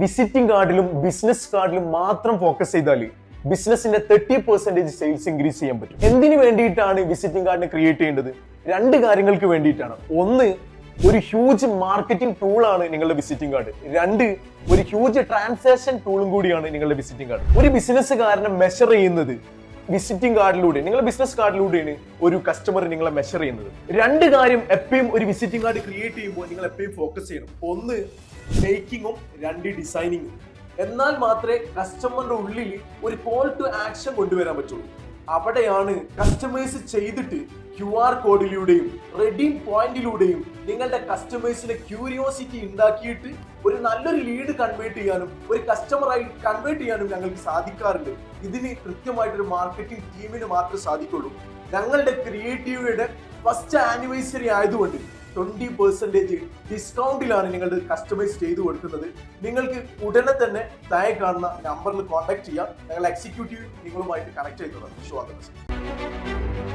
Visiting കാർഡിലും business കാർഡിലും മാത്രം focus ചെയ്താൽ ബിസിനസിന്റെ തേർട്ടി പെർസെന്റേജ് സെയിൽസ് ഇൻക്രീസ് ചെയ്യാൻ പറ്റും. എന്തിനു വേണ്ടിയിട്ടാണ് വിസിറ്റിംഗ് കാർഡിനെ ക്രിയേറ്റ് ചെയ്യേണ്ടത്? രണ്ട് കാര്യങ്ങൾക്ക് വേണ്ടിയിട്ടാണ്. ഒന്ന് ഒരു ഹ്യൂജ് മാർക്കറ്റിംഗ് ടൂളാണ് നിങ്ങളുടെ വിസിറ്റിംഗ് കാർഡ് രണ്ട് ഒരു ഹ്യൂജ് ട്രാൻസാക്ഷൻ ടൂളും കൂടിയാണ് നിങ്ങളുടെ വിസിറ്റിംഗ് കാർഡ് ഒരു ബിസിനസ്സുകാരനെ മെഷർ ചെയ്യുന്നത് വിസിറ്റിംഗ് കാർഡിലൂടെ നിങ്ങളുടെ ബിസിനസ് കാർഡിലൂടെയാണ് ഒരു കസ്റ്റമർ നിങ്ങളെ മെഷർ ചെയ്യുന്നത്. രണ്ട് കാര്യം എപ്പോഴും ഒരു വിസിറ്റിംഗ് കാർഡ് ക്രിയേറ്റ് ചെയ്യുമ്പോൾ നിങ്ങൾ എപ്പോഴും ഫോക്കസ് ചെയ്യണം. ഒന്ന് മേക്കിങ്ങും രണ്ട് ഡിസൈനിങ്ങും എന്നാൽ മാത്രമേ കസ്റ്റമറിന്റെ ഉള്ളിൽ ഒരു കോൾ ടു ആക്ഷൻ കൊണ്ടുവരാൻ പറ്റുള്ളൂ. അവിടെയാണ് കസ്റ്റമേഴ്സ് ചെയ്തിട്ട് ക്യു ആർ കോഡിലൂടെയും റെഡീം പോയിന്റിലൂടെയും നിങ്ങളുടെ കസ്റ്റമേഴ്സിന്റെ ക്യൂരിയോസിറ്റി ഉണ്ടാക്കിയിട്ട് ഒരു നല്ലൊരു ലീഡ് കൺവേർട്ട് ചെയ്യാനും ഒരു കസ്റ്റമറായി കൺവേർട്ട് ചെയ്യാനും ഞങ്ങൾക്ക് സാധിക്കാറുണ്ട്. ഇതിന് കൃത്യമായിട്ടൊരു മാർക്കറ്റിംഗ് ടീമിന് മാത്രമേ സാധിക്കുള്ളൂ. ഞങ്ങളുടെ ക്രിയേറ്റീവയുടെ ഫസ്റ്റ് ആനിവേഴ്സറി ആയതുകൊണ്ട് ട്വന്റി പെർസെന്റേജ് ഡിസ്കൗണ്ടിലാണ് നിങ്ങളുടെ കസ്റ്റമൈസ് ചെയ്തു കൊടുക്കുന്നത്. നിങ്ങൾക്ക് ഉടനെ തന്നെ താഴെ കാണുന്ന നമ്പറിൽ കോൺടാക്ട് ചെയ്യാം. ഞങ്ങൾ എക്സിക്യൂട്ടീവ് നിങ്ങളുമായിട്ട് കണക്ട് ചെയ്യുന്നതാണ് വിശ്വാസം